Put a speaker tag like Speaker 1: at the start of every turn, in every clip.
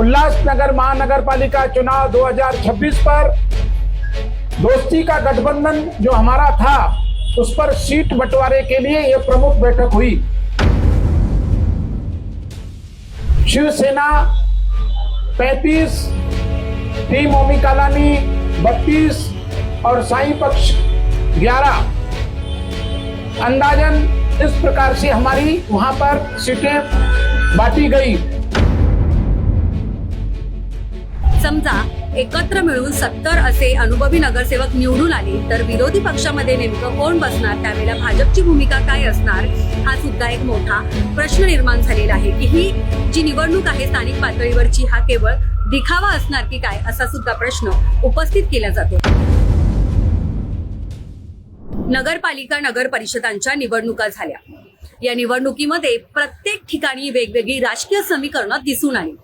Speaker 1: उल्लासनगर महानगर पालिका चुनाव 2026 पर दोस्ती का गठबंधन जो हमारा था, उस पर सीट बंटवारे के लिए यह प्रमुख बैठक हुई। शिवसेना 35 टीम ओमी कालानी 32 और साई पक्ष 11 अंदाजन इस प्रकार से हमारी वहाँ पर सीटें बांटी गई।
Speaker 2: समजा एकत्र मिळून सत्तर असे अनुभवी नगरसेवक निवडून आले. तर विरोधी पक्षामध्ये नेमकं कोण बसणार? त्यावेळेला भाजपची भूमिका काय असणार? हा सुद्धा एक मोठा प्रश्न निर्माण झालेला आहे. की ही जी निवडणूक आहे स्थानिक पातळीवरची हा केवळ दिखावा असणार की काय? असा सुद्धा प्रश्न उपस्थित केला जातो. नगरपालिका नगर परिषदांच्या निवडणुका झाल्या. या निवडणुकीमध्ये प्रत्येक ठिकाणी वेगवेगळी राजकीय समीकरणं दिसून आली.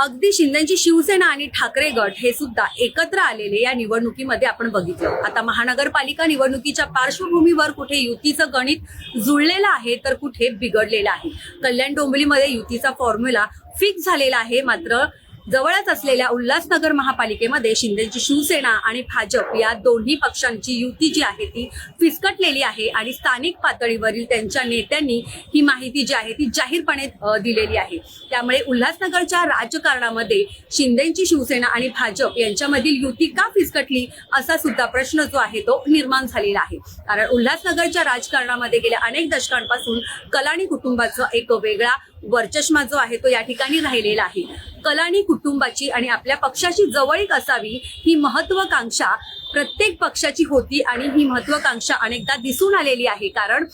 Speaker 2: अगदी शिंदेची शिवसेना आणि ठाकरे गट हे सुद्धा एकत्र आलेले या निवडणुकीमध्ये आपण बघितलं. आता महानगरपालिका निवडणुकीच्या पार्श्वभूमीवर कुठे युतीचं गणित जुळलेलं आहे तर कुठे बिघडलेलं आहे. कल्याण डोंबिवलीमध्ये युतीचा फॉर्म्युला फिक्स झालेला आहे मात्र जवळच असलेल्या उल्हासनगर महापालिकेमध्ये शिंदेची शिवसेना आणि भाजप या दोन्ही पक्षांची युती जी आहे ती फिसकटलेली आहे आणि स्थानिक पातळीवरील त्यांच्या नेत्यांनी ही माहिती जी आहे ती जाहीरपणे दिलेली आहे. त्यामुळे उल्हासनगरच्या राजकारणामध्ये शिंदेची शिवसेना आणि भाजप यांच्यामधील युती का फिसकटली असा सुद्धा प्रश्न जो आहे तो निर्माण झालेला आहे. कारण उल्हासनगरच्या राजकारणामध्ये गेल्या अनेक दशकांपासून कलानी कुटुंबाचा एक वेगळा वर्चस्मा जो आहे तो या ठिकाणी राहिलेला आहे. कलानी कुटुंबाची आणि आपल्या पक्षाची जवळीक असावी ही महत्वाकांक्षा प्रत्येक पक्षाची होती आणि ही महत्वाकांक्षा अनेकदा दिसून आलेली आहे. कारण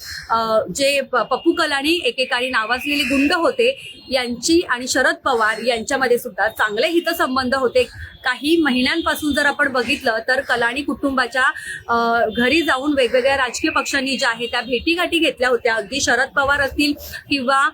Speaker 2: जे पप्पू कलानी एकेकाळी नावाजलेले गुंड होते यांची आणि शरद पवार यांच्यामध्ये सुद्धा चांगले हितसंबंध होते. काही महिन्यांपासून जर आपण बघितलं तर कलाणी कुटुंबाच्या घरी जाऊन वेगवेगळ्या राजकीय पक्षांनी ज्या आहे त्या भेटीगाठी घेतल्या होत्या. अगदी शरद पवार असतील किंवा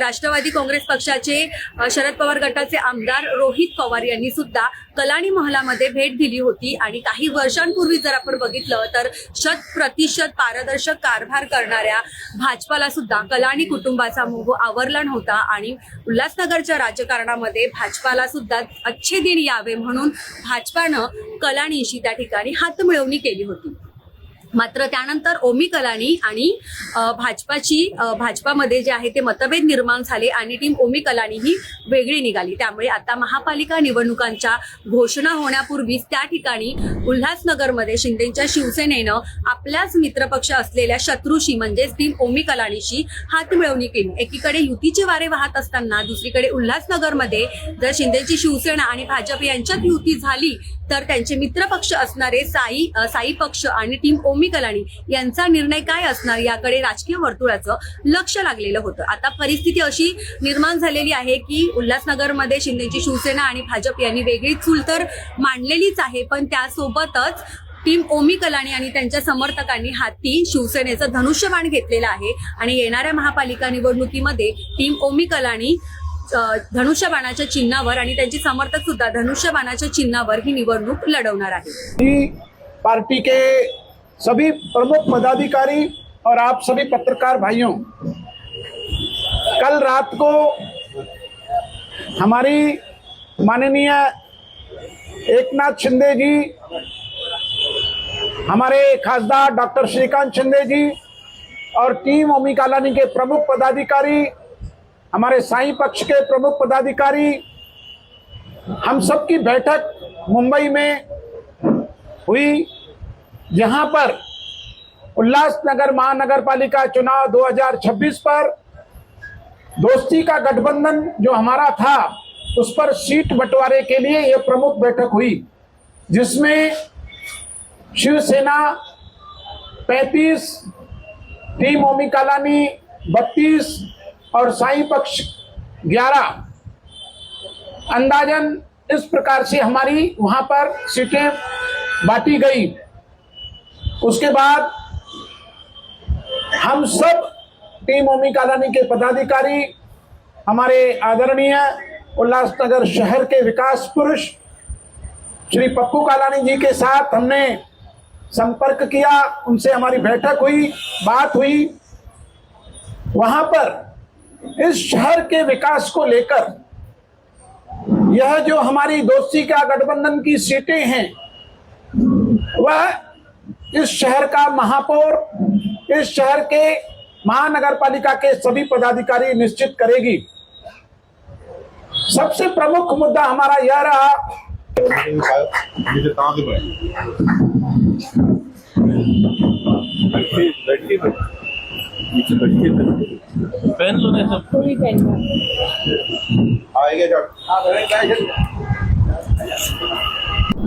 Speaker 2: राष्ट्रवादी काँग्रेस पक्षाचे शरद पवार गटाचे आमदार रोहित पवार यांनी सुद्धा कलाणी महलामध्ये भेट दिली होती. आणि काही वर्षांपूर्वी जर आपण बघितलं तर शत प्रतिशत पारदर्शक कारभार करणाऱ्या भाजपाला सुद्धा कलाणी कुटुंबाचा मोह आवरला नव्हता. आणि उल्हासनगरच्या राजकारणामध्ये भाजपाला सुद्धा अच्छे दिन यावे म्हणून भाजपानं कलानीशी त्या ठिकाणी हातमिळवणी केली होती. मात्र त्यानंतर ओमी कलानी आणि भाजपाची भाजपामध्ये जे आहे ते मतभेद निर्माण झाले आणि टीम ओमी कलानी ही वेगळी निघाली. त्यामुळे आता महापालिका निवडणुकांच्या घोषणा होण्यापूर्वीच त्या ठिकाणी उल्हासनगरमध्ये शिंदेच्या शिवसेनेनं आपल्याच मित्रपक्ष असलेल्या शत्रूशी म्हणजेच टीम ओमी कलानीशी हात मिळवणी केली. एकीकडे युतीचे वारे वाहत असताना दुसरीकडे उल्हासनगरमध्ये जर शिंदेची शिवसेना आणि भाजप यांच्यात युती झाली तर त्यांचे मित्रपक्ष असणारे साई साई पक्ष आणि टीम ओमी कलानी यांचा निर्णय काय असणार याकडे राजकीय वर्तुळाचं लक्ष लागलेलं होतं. आता परिस्थिती अशी निर्माण झालेली आहे की उल्हासनगरमध्ये शिंदेची शिवसेना आणि भाजप यांनी वेगळी चूल तर मांडलेलीच आहे पण त्यासोबतच टीम ओमी कलानी आणि त्यांच्या समर्थकांनी हाती शिवसेनेचं धनुष्यबाण घेतलेलं आहे आणि येणाऱ्या महापालिका निवडणुकीमध्ये टीम ओमी कलानी धनुष्यबाणाच्या चिन्हावर आणि त्यांचे समर्थक सुद्धा धनुष्यबाणाच्या चिन्हावर ही निवडणूक लढवणार आहे.
Speaker 1: ही पार्टी के सभी प्रमुख पदाधिकारी और आप सभी पत्रकार भाइयों, कल रात को हमारी माननीय एकनाथ शिंदे जी, हमारे खासदार डॉक्टर श्रीकांत शिंदे जी और टीम ओमी कालानी के प्रमुख पदाधिकारी, हमारे साई पक्ष के प्रमुख पदाधिकारी, हम सबकी बैठक मुंबई में हुई। जहाँ पर उल्लासनगर महानगर पालिका चुनाव 2026 पर दोस्ती का गठबंधन जो हमारा था, उस पर सीट बंटवारे के लिए यह प्रमुख बैठक हुई, जिसमें शिवसेना 35 टीम ओमी कालानी 32 और साई पक्ष 11 अंदाजन इस प्रकार से हमारी वहाँ पर सीटें बांटी गई। उसके बाद हम सब टीम ओमी कालानी के पदाधिकारी, हमारे आदरणीय उल्लासनगर शहर के विकास पुरुष, श्री पप्पू कालानी जी के साथ हमने संपर्क किया, उनसे हमारी बैठक हुई, बात हुई। वहाँ पर इस शहर के विकास को लेकर, यह जो हमारी दोस्ती का गठबंधन की सीटें हैं, वह इस शहर का महापौर इस शहर के महानगर पालिका के सभी पदाधिकारी निश्चित करेगी। सबसे प्रमुख मुद्दा हमारा यह रहा।
Speaker 3: मुझे कहाँ से बने लड़के लड़के पे नीचे लड़के पे पहन लो ना सब
Speaker 4: पूरी
Speaker 3: आएगा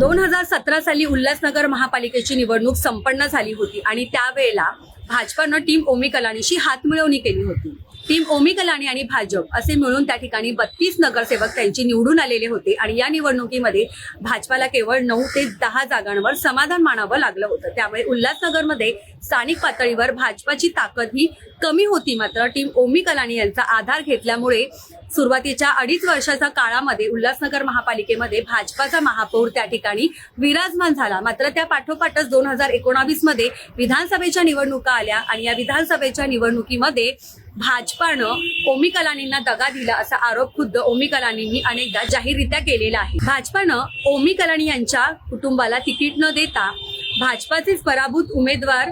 Speaker 2: दोन हजार सतरा साली उल्हासनगर महापालिकेची निवडणूक संपन्न झाली होती आणि त्यावेळेला भाजपानं टीम ओमी कलानीशी हातमिळवणी केली होती. टीम ओमी कलानी आणि भाजप असे मिळून त्या ठिकाणी बत्तीस नगरसेवक त्यांची निवडून आलेले होते आणि या निवडणुकीमध्ये भाजपाला केवळ नऊ ते दहा जागांवर समाधान मानावं लागलं होतं. त्यामुळे उल्हासनगरमध्ये स्थानिक पातळीवर भाजपाची ताकद ही कमी होती मात्र टीम ओमी कलानी यांचा आधार घेतल्यामुळे सुरुवातीच्या अडीच वर्षाच्या काळामध्ये उल्हासनगर महापालिकेमध्ये भाजपाचा महापौर त्या ठिकाणी विराजमान झाला. मात्र त्या पाठोपाठच दोन हजार एकोणावीसमध्ये विधानसभेच्या निवडणुका आल्या आणि या विधानसभेच्या निवडणुकीमध्ये भाजपानं ओमी कलानींना दगा दिला असा आरोप खुद्द ओमी कलानींनी अनेकदा जाहीररित्या केलेला आहे. भाजपानं ओमी कलानी यांच्या कुटुंबाला तिकीट न देता भाजपाचेच पराभूत उमेदवार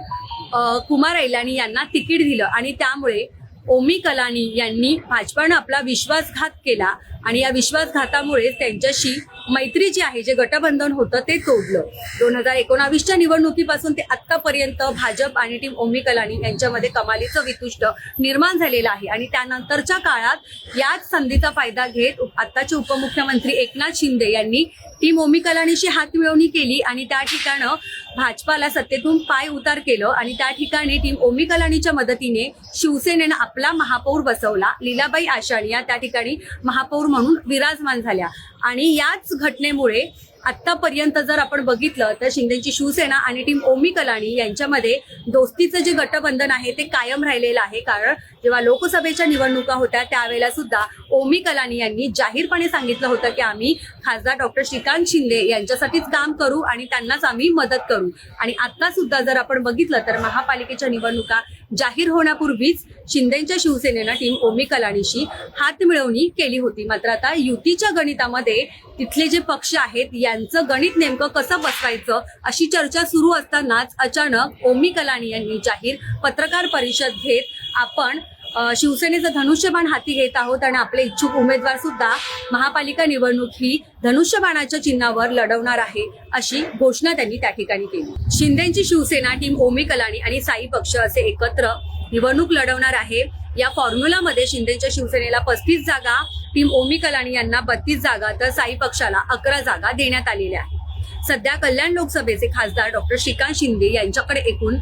Speaker 2: कुमार ऐलानी यांना तिकीट दिलं आणि त्यामुळे ओमी कलानी यांनी भाजपानं आपला विश्वासघात केला. आणि या विश्वासघातामुळे त्यांच्याशी मैत्री जी आहे जे गटबंधन होतं ते तोडलं. दोन हजार एकोणावीसच्या निवडणुकीपासून ते आतापर्यंत भाजप आणि टीम ओमी कलानी यांच्यामध्ये कमालीचं वितुष्ट निर्माण झालेलं आहे. आणि त्यानंतरच्या काळात याच संधीचा फायदा घेत आत्ताचे उपमुख्यमंत्री एकनाथ शिंदे यांनी टीम ओमी कलानीशी हात मिळवणी केली आणि त्या ठिकाणं भाजपाला सत्तेतून पाय उतार केलं आणि त्या ठिकाणी टीम ओमी कलानीच्या मदतीने शिवसेनेनं आपला महापौर बसवला. लीलाबाई आशाणिया त्या ठिकाणी महापौर म्हणून विराजमान झाल्या. आणि याच घटनेमुळे आतापर्यंत जर आपण बघितलं तर शिंदेची शिवसेना आणि टीम ओमी कलानी यांच्यामध्ये दोस्तीचं जे गटबंधन आहे ते कायम राहिलेलं आहे. कारण जेव्हा लोकसभेच्या निवडणुका होत्या त्यावेळेला सुद्धा ओमी कलानी यांनी जाहीरपणे सांगितलं होतं की आम्ही खासदार डॉक्टर श्रीकांत शिंदे यांच्यासाठीच काम करू आणि त्यांनाच आम्ही मदत करू. आणि आता सुद्धा जर आपण बघितलं तर महापालिकेच्या निवडणुका जाहीर होण्यापूर्वीच शिंदेच्या शिवसेनेनं टीम ओमी कलानीशी हात मिळवणी केली होती. मात्र आता युतीच्या गणितामध्ये तिथले जे पक्ष आहेत यांचं गणित नेमकं कसं बसवायचं अशी चर्चा सुरू असतानाच अचानक ओमी कलानी यांनी जाहीर पत्रकार परिषद घेत आपण शिवसेनेचं धनुष्यबाण हाती घेत आहोत आणि आपले इच्छुक उमेदवार सुद्धा महापालिका निवडणूक ही धनुष्यबाणाच्या चिन्हावर लढवणार आहे अशी घोषणा त्यांनी त्या ठिकाणी केली. शिंदेची शिवसेना टीम ओमी कलाणी आणि साई पक्ष असे एकत्र निवडणूक लढवणार आहे. या फॉर्म्युलामध्ये शिंदेच्या शिवसेनेला पस्तीस जागा टीम ओमी कलाणी यांना बत्तीस जागा तर साई पक्षाला अकरा जागा देण्यात आलेल्या आहेत. सध्या कल्याण लोकसभेचे खासदार डॉक्टर श्रीकांत शिंदे यांच्याकडे एकूण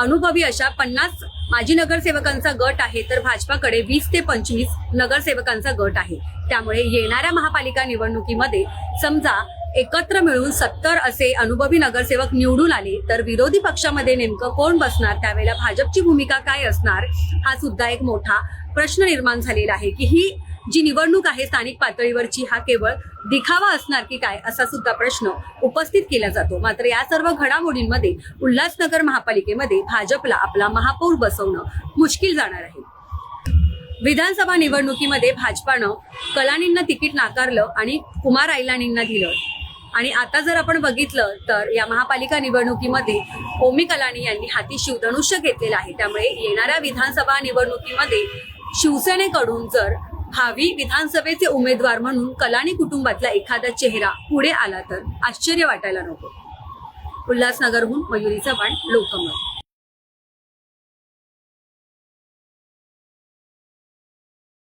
Speaker 2: अनुभवी अशा पन्नास माजी नगरसेवकांचा गट आहे तर भाजपाकडे वीस ते पंचवीस नगरसेवकांचा गट आहे. त्यामुळे येणाऱ्या महापालिका निवडणुकीमध्ये समजा एकत्र मिळून सत्तर असे अनुभवी नगरसेवक निवडून आले तर विरोधी पक्षामध्ये नेमकं कोण बसणार? त्यावेळेला भाजपची भूमिका काय असणार? हा सुद्धा एक मोठा प्रश्न निर्माण झालेला आहे की ही जी निवडणूक आहे स्थानिक पातळीवरची हा केवळ दिखावा असणार की काय असा सुद्धा प्रश्न उपस्थित केला जातो. मात्र या सर्व घडामोडींमध्ये उल्हासनगर महापालिकेमध्ये भाजपला आपला महापौर बसवणं मुश्किल जाणार आहे. विधानसभा निवडणुकीमध्ये भाजपानं कलानींना तिकीट नाकारलं आणि कुमार आयलानींना दिलं. आणि आता जर आपण बघितलं तर या महापालिका निवडणुकीमध्ये ओमी कलानी यांनी हाती शिवधनुष्य घेतलेलं आहे. त्यामुळे येणाऱ्या विधानसभा निवडणुकीमध्ये शिवसेनेकडून जर भावी विधानसभेचे उमेदवार म्हणून कलानी कुटुंबातला एखादा चेहरा पुढे आला तर आश्चर्य वाटायला नको. उल्हासनगरहून मयुरी चव्हाण लोकमत.